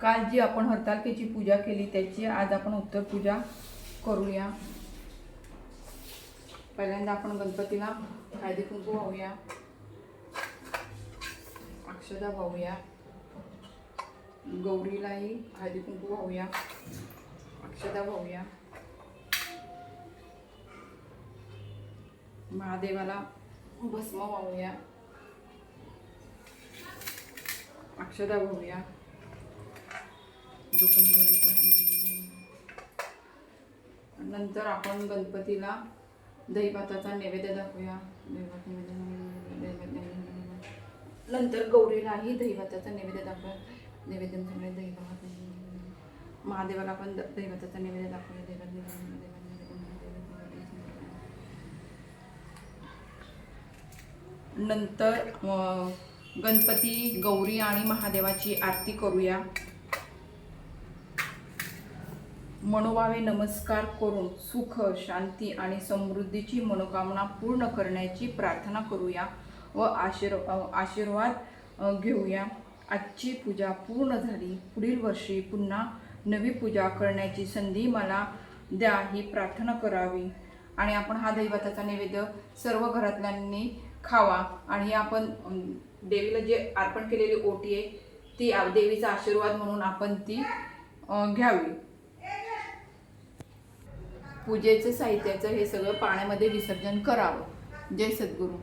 काल जी आपण हरतालकेची पूजा केली त्याची आज आपण उत्तर पूजा करूया. पहिल्यांदा आपण गणपतीला हळदी कुंकू वाहूया. अक्षदा वाहूया. गौरीलाही हळदी कुंकू वाहूया. अक्षदा वाहूया. महादेवाला भस्म वाहूया. अक्षदा वाहूया. नंतर आपण गणपतीला दही भाताचा नैवेद्य दाखवूया नंतर गौरीलाही दही भाताचा नैवेद्य दाखवूया. नैवेद्य म्हणजे झाले दही भात महादेवाला आपण द- दही भाताचा नैवेद्य दाखवूया. दहीभात नंतर गणपती गौरी आणि महादेवाची आरती करूया. मनोभावे नमस्कार करून सुख शांती आणि समृद्धीची मनोकामना पूर्ण करण्याची प्रार्थना करूया व आशीर् आशीर्वाद घेऊया. आजची पूजा पूर्ण झाली. पुढील वर्षी पुन्हा नवी पूजा करण्याची संधी मला द्या ही प्रार्थना करावी. आणि आपण हा दैवताचा नैवेद्य सर्व घरातल्यांनी खावा. आणि आपण देवीला जे अर्पण केलेली ओटी आहे ती देवीचा आशीर्वाद म्हणून आपण ती घ्यावी. पूजेचं साहित्याचं हे सगळं पाण्यामध्ये विसर्जन करावं. जय सद्गुरू.